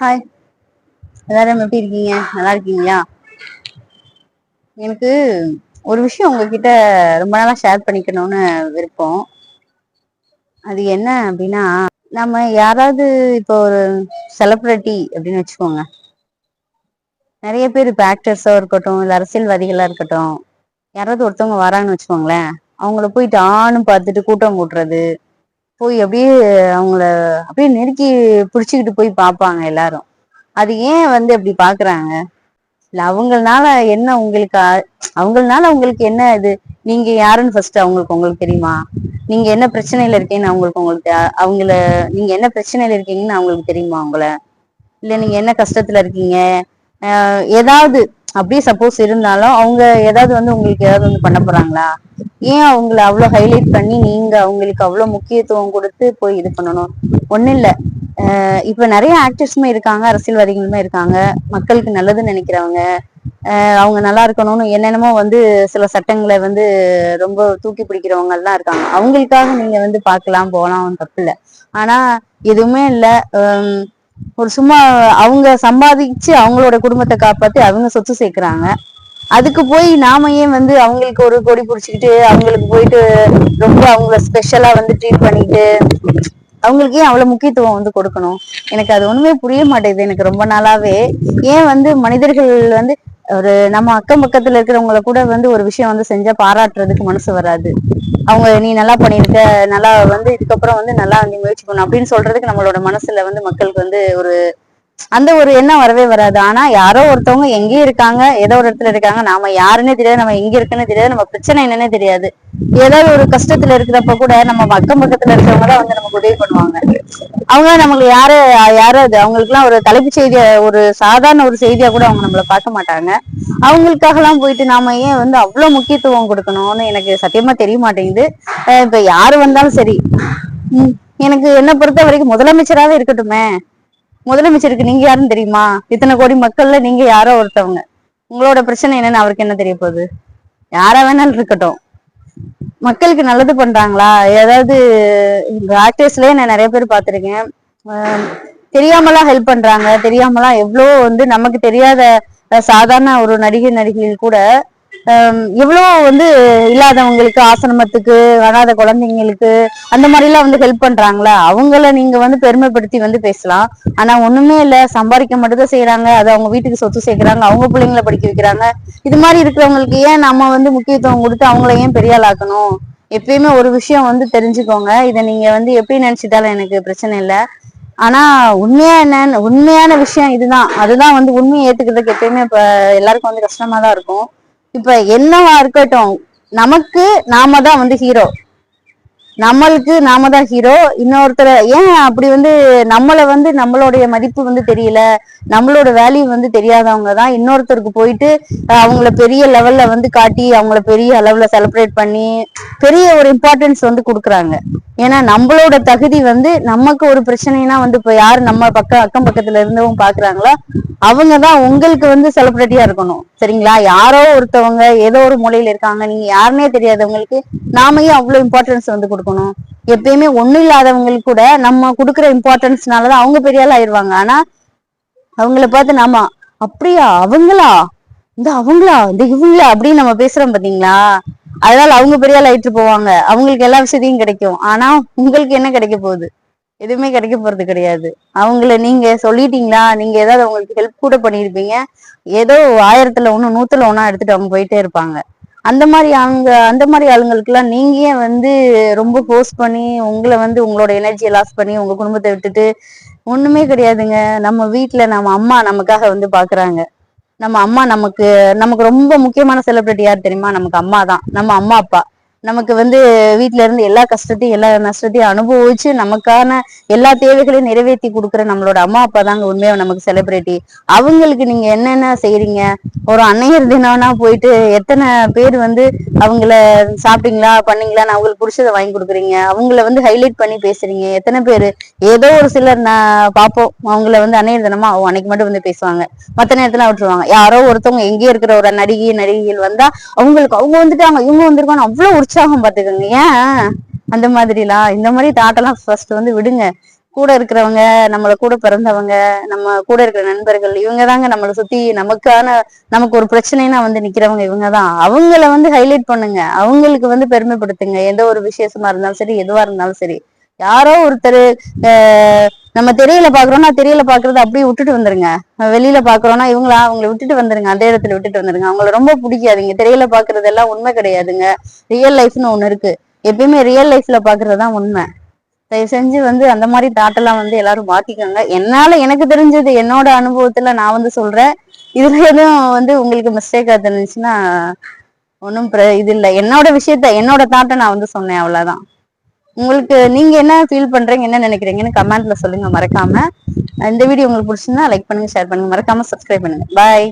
Hi எல்லாரும் எப்படி இருக்கீங்க? நல்லா இருக்கீங்களா? எனக்கு ஒரு விஷயம் உங்ககிட்ட ரொம்ப நாளா ஷேர் பண்ணிக்கணும்னு விருப்பம். அது என்ன அப்படின்னா நம்ம யாராவது இப்போ ஒரு செலிப்ரிட்டி அப்படின்னு வச்சுக்கோங்க. நிறைய பேர் இப்போ ஆக்டர்ஸா இருக்கட்டும் இல்லை அரசியல்வாதிகளா இருக்கட்டும் யாராவது ஒருத்தவங்க வராங்கன்னு வச்சுக்கோங்களேன் அவங்கள போயிட்டு ஆணும் பார்த்துட்டு கூட்டம் கூட்டுறது போய் அப்படியே அவங்கள அப்படியே நெருக்கி பிடிச்சிக்கிட்டு போய் பார்ப்பாங்க எல்லாரும். அது ஏன் வந்து அப்படி பாக்குறாங்க இல்ல அவங்களால என்ன உங்களுக்கு அவங்களால உங்களுக்கு என்ன இது? நீங்க யாருன்னு ஃபர்ஸ்ட் அவங்களுக்கு உங்களுக்கு தெரியுமா? நீங்க என்ன பிரச்சனையில இருக்கீங்கன்னு அவங்களுக்கு உங்களுக்கு அவங்கள நீங்க என்ன பிரச்சனையில இருக்கீங்கன்னு அவங்களுக்கு தெரியுமா அவங்கள இல்ல நீங்க என்ன கஷ்டத்துல இருக்கீங்க? ஏதாவது அப்படியே சப்போஸ் இருந்தாலும் அவங்க ஏதாவது வந்து உங்களுக்கு ஏதாவது வந்து பண்ண போறாங்களா? ஏன் அவங்கள அவ்வளவு ஹைலைட் பண்ணி நீங்க அவங்களுக்கு அவ்வளவு முக்கியத்துவம் கொடுத்து போய் இது பண்ணணும்? ஒன்றும் இல்ல. இப்போ இப்ப நிறைய ஆக்டர்ஸுமே இருக்காங்க அரசியல்வாதிகளுமே இருக்காங்க. மக்களுக்கு நல்லதுன்னு நினைக்கிறவங்க. அவங்க நல்லா இருக்கணும்னு என்னென்னமோ வந்து சில சட்டங்களை வந்து ரொம்ப தூக்கி பிடிக்கிறவங்க எல்லாம் இருக்காங்க. அவங்களுக்காக நீங்க வந்து பார்க்கலாம் போகலாம் தப்பு இல்லை. ஆனா எதுவுமே இல்லை. ஒரு சும்மா அவங்க சம்பாதிச்சு அவங்களோட குடும்பத்தை காப்பாத்தி அவங்க சொத்து சேர்க்கிறாங்க. அதுக்கு போய் நாம ஏன் வந்து அவங்களுக்கு ஒரு கொடி பிடிச்சிக்கிட்டு அவங்களுக்கு போயிட்டு ரொம்ப அவங்கள ஸ்பெஷலா வந்து ட்ரீட் பண்ணிட்டு அவங்களுக்கு ஏன் அவ்வளவு முக்கியத்துவம் வந்து கொடுக்கணும்? எனக்கு அது ஒண்ணுமே புரிய மாட்டேங்குது. எனக்கு ரொம்ப நாளாவே ஏன் வந்து மனிதர்கள் வந்து ஒரு நம்ம அக்கம் பக்கத்துல இருக்கிறவங்கள கூட வந்து ஒரு விஷயம் வந்து செஞ்சா பாராட்டுறதுக்கு மனசு வராது. அவங்க நீ நல்லா பண்ணிருக்க நல்லா வந்து இதுக்கப்புறம் வந்து நல்லா நீ முயற்சி பண்ணும் அப்படின்னு சொல்றதுக்கு நம்மளோட மனசுல வந்து மக்களுக்கு வந்து ஒரு அந்த ஒரு எண்ணம் வரவே வராது. ஆனா யாரோ ஒருத்தவங்க எங்கேயும் இருக்காங்க ஏதோ ஒரு இடத்துல இருக்காங்க நாம யாருன்னே தெரியாது நம்ம எங்க இருக்குன்னு தெரியாது நம்ம பிரச்சனை என்னன்னே தெரியாது. ஏதாவது ஒரு கஷ்டத்துல இருக்கிறப்ப கூட நம்ம அக்கம் பக்கத்துல இருக்கிறவங்க தான் வந்து நமக்கு உதவி பண்ணுவாங்க. அவங்க நமக்கு யாரு யாரு அது? அவங்களுக்கு எல்லாம் ஒரு தலைப்பு செய்திய ஒரு சாதாரண ஒரு செய்தியா கூட அவங்க நம்மள பார்க்க மாட்டாங்க. அவங்களுக்காக எல்லாம் போயிட்டு நாம ஏன் வந்து அவ்வளவு முக்கியத்துவம் கொடுக்கணும்னு எனக்கு சத்தியமா தெரிய மாட்டேங்குது. இப்ப யாரு வந்தாலும் சரி. உம் எனக்கு என்ன பொறுத்த வரைக்கும் முதலமைச்சராவே இருக்கட்டுமே. முதலமைச்சருக்கு நீங்க யாருன்னு தெரியுமா? இத்தனை கோடி மக்கள்ல நீங்க யாரோ ஒருத்தவங்க. உங்களோட பிரச்சனை என்னன்னு அவருக்கு என்ன தெரிய போகுது? யாரா வேணாலும் இருக்கட்டும். மக்களுக்கு நல்லது பண்றாங்களா? ஏதாவது ஆக்டர்ஸ்லயே நான் நிறைய பேர் பார்த்திருக்கேன். தெரியாமலாம் ஹெல்ப் பண்றாங்க. தெரியாமலாம் எவ்வளோ வந்து நமக்கு தெரியாத சாதாரண ஒரு நடிகை நடிகைகள் கூட எவ்வளோ வந்து இல்லாதவங்களுக்கு ஆசிரமத்துக்கு வராத குழந்தைங்களுக்கு அந்த மாதிரிலாம் வந்து ஹெல்ப் பண்றாங்களா? அவங்கள நீங்க வந்து பெருமைப்படுத்தி வந்து பேசலாம். ஆனா ஒண்ணுமே இல்ல. சம்பாதிக்க மட்டும்தான் செய்கிறாங்க செய்யறாங்க அது அவங்க வீட்டுக்கு சொத்து சேர்க்குறாங்க. அவங்க பிள்ளைங்களை படிக்க வைக்கிறாங்க. இது மாதிரி இருக்கிறவங்களுக்கு ஏன் நம்ம வந்து முக்கியத்துவம் கொடுத்து அவங்கள ஏன் பெரியாளாக்கணும் எப்பயுமே ஒரு விஷயம் வந்து தெரிஞ்சுக்கோங்க. இதை நீங்க வந்து எப்படி நினைச்சிட்டாலும் எனக்கு பிரச்சனை இல்லை. ஆனா உண்மையா என்ன உண்மையான விஷயம் இதுதான். அதுதான் வந்து உண்மையை ஏத்துக்கிறதுக்கு எப்பயுமே இப்ப எல்லாருக்கும் வந்து கஷ்டமா தான் இருக்கும். இப்ப என்னவா இருக்கட்டும் நமக்கு நாம தான் வந்து ஹீரோ நம்மளுக்கு நாம தான் ஹீரோ இன்னொருத்தர் ஏன் அப்படி வந்து நம்மள வந்து நம்மளுடைய மதிப்பு வந்து தெரியல நம்மளோட வேல்யூ வந்து தெரியாதவங்க தான் இன்னொருத்தருக்கு போயிட்டு அவங்கள பெரிய லெவல்ல வந்து காட்டி அவங்கள பெரிய அளவுல செலிப்ரேட் பண்ணி பெரிய ஒரு இம்பார்ட்டன்ஸ் வந்து கொடுக்குறாங்க. ஏன்னா நம்மளோட தகுதி வந்து நமக்கு ஒரு பிரச்சனைனா வந்து இப்போ யாரு நம்ம பக்கம் அக்கம் பக்கத்துல இருந்தவங்க பாக்குறாங்களோ அவங்க தான் உங்களுக்கு வந்து செலிபிரிட்டியா இருக்கணும். சரிங்களா? யாரோ ஒருத்தவங்க ஏதோ ஒரு மூலையில இருக்காங்க. நீங்க யாருன்னே தெரியாதவங்களுக்கு நாம ஏன் அவ்வளவு இம்பார்ட்டன்ஸ் வந்து கொடுக்கணும்? எப்பயுமே ஒண்ணும் இல்லாதவங்களுக்கு கூட நம்ம கொடுக்குற இம்பார்ட்டன்ஸ்னாலதான் அவங்க பெரிய ஆள் ஆயிடுவாங்க. ஆனா அவங்கள பார்த்து நாம அப்படியா? அவங்களா? இந்த அவங்களா? இந்த இவங்களா? அப்படின்னு நம்ம பேசுறோம் பாத்தீங்களா? அதனால அவங்க பெரிய லைட்டு போவாங்க. அவங்களுக்கு எல்லா விஷயத்தையும் கிடைக்கும். ஆனா உங்களுக்கு என்ன கிடைக்க போகுது? எதுவுமே கிடைக்க போறது கிடையாது. அவங்கள நீங்க சொல்லிட்டீங்களா? நீங்க ஏதாவது அவங்களுக்கு ஹெல்ப் கூட பண்ணிருப்பீங்க ஏதோ ஆயிரத்துல ஒண்ணு நூத்துல ஒன்னா எடுத்துட்டு அவங்க போயிட்டே இருப்பாங்க. அந்த மாதிரி அவங்க அந்த மாதிரி ஆளுங்களுக்கு எல்லாம் நீங்க ஏன் வந்து ரொம்ப ஃபோர்ஸ் பண்ணி உங்களை வந்து உங்களோட எனர்ஜியை லாஸ் பண்ணி உங்க குடும்பத்தை விட்டுட்டு? ஒண்ணுமே கிடையாதுங்க. நம்ம வீட்டுல நம்ம அம்மா நமக்காக வந்து பாக்குறாங்க. நம்ம அம்மா நமக்கு நமக்கு ரொம்ப முக்கியமான செலிபிரிட்டி யார் தெரியுமா? நமக்கு அம்மா தான் நம்ம அம்மா அப்பா. நமக்கு வந்து வீட்டுல இருந்து எல்லா கஷ்டத்தையும் எல்லா நஷ்டத்தையும் அனுபவிச்சு நமக்கான எல்லா தேவைகளையும் நிறைவேற்றி கொடுக்குற நம்மளோட அம்மா அப்பா தாங்க உண்மையா நமக்கு செலிபிரிட்டி அவங்களுக்கு நீங்க என்னென்ன செய்யறீங்க ஒரு அன்னையர் தினம்னா போயிட்டு எத்தனை பேர் வந்து அவங்கள சாப்பிட்டீங்களா பண்ணீங்களான்னு அவங்களுக்கு பிடிச்சதை வாங்கி கொடுக்குறீங்க? அவங்கள வந்து ஹைலைட் பண்ணி பேசுறீங்க. எத்தனை பேர்? ஏதோ ஒரு சிலர் நான் பார்ப்போம். அவங்கள வந்து அன்னையர் தினமா அவங்க அன்னைக்கு மட்டும் வந்து பேசுவாங்க. மத்த நேரத்துல விட்டுருவாங்க. யாரோ ஒருத்தவங்க எங்கேயோ இருக்கிற ஒரு நடிகை நடிகைகள் வந்தா அவங்களுக்கு அவங்க வந்துட்டாங்க இவங்க வந்திருக்காங்க அவ்வளவு உற்சாகம் பாத்துக்கோங்க ஏன்? அந்த மாதிரிலாம் இந்த மாதிரி தாட்டெல்லாம் ஃபர்ஸ்ட் வந்து விடுங்க. கூட இருக்கிறவங்க நம்மள கூட பிறந்தவங்க நம்ம கூட இருக்கிற நண்பர்கள் இவங்க தாங்க நம்மளை சுத்தி நமக்கான நமக்கு ஒரு பிரச்சனைனா வந்து நிக்கிறவங்க இவங்க தான் அவங்கள வந்து ஹைலைட் பண்ணுங்க. அவங்களுக்கு வந்து பெருமைப்படுத்துங்க. எந்த ஒரு விசேஷமா இருந்தாலும் சரி எதுவா இருந்தாலும் சரி. யாரோ ஒருத்தர் நம்ம தெரியல பாக்குறோம்னா தெரியல பாக்குறது அப்படியே விட்டுட்டு வந்துருங்க. வெளியில பாக்குறோம்னா இவங்களா அவங்கள விட்டுட்டு வந்துருங்க. அதே இடத்துல விட்டுட்டு வந்துருங்க. அவங்கள ரொம்ப பிடிக்காதுங்க. தெரியல பாக்குறது எல்லாம் உண்மை கிடையாதுங்க. ரியல் லைஃப்னு ஒண்ணு இருக்கு. எப்பயுமே ரியல் லைஃப்ல பாக்குறதுதான் உண்மை. தயவு செஞ்சு வந்து அந்த மாதிரி தாட்டெல்லாம் வந்து எல்லாரும் மாத்திக்கோங்க. என்னால எனக்கு தெரிஞ்சது என்னோட அனுபவத்துல நான் வந்து சொல்றேன். இதுல எதுவும் வந்து உங்களுக்கு மிஸ்டேக்கா தெரிஞ்சுச்சுன்னா ஒன்றும் இது இல்லை. என்னோட விஷயத்த என்னோட தாட்டை நான் வந்து சொன்னேன். அவ்வளவுதான். உங்களுக்கு நீங்க என்ன ஃபீல் பண்றீங்க என்ன நினைக்கிறீங்கன்னு கமெண்ட்ல சொல்லுங்க மறக்காம. இந்த வீடியோ உங்களுக்கு பிடிச்சிருந்தா லைக் பண்ணுங்க ஷேர் பண்ணுங்க மறக்காம சப்ஸ்கிரைப் பண்ணுங்க. பாய்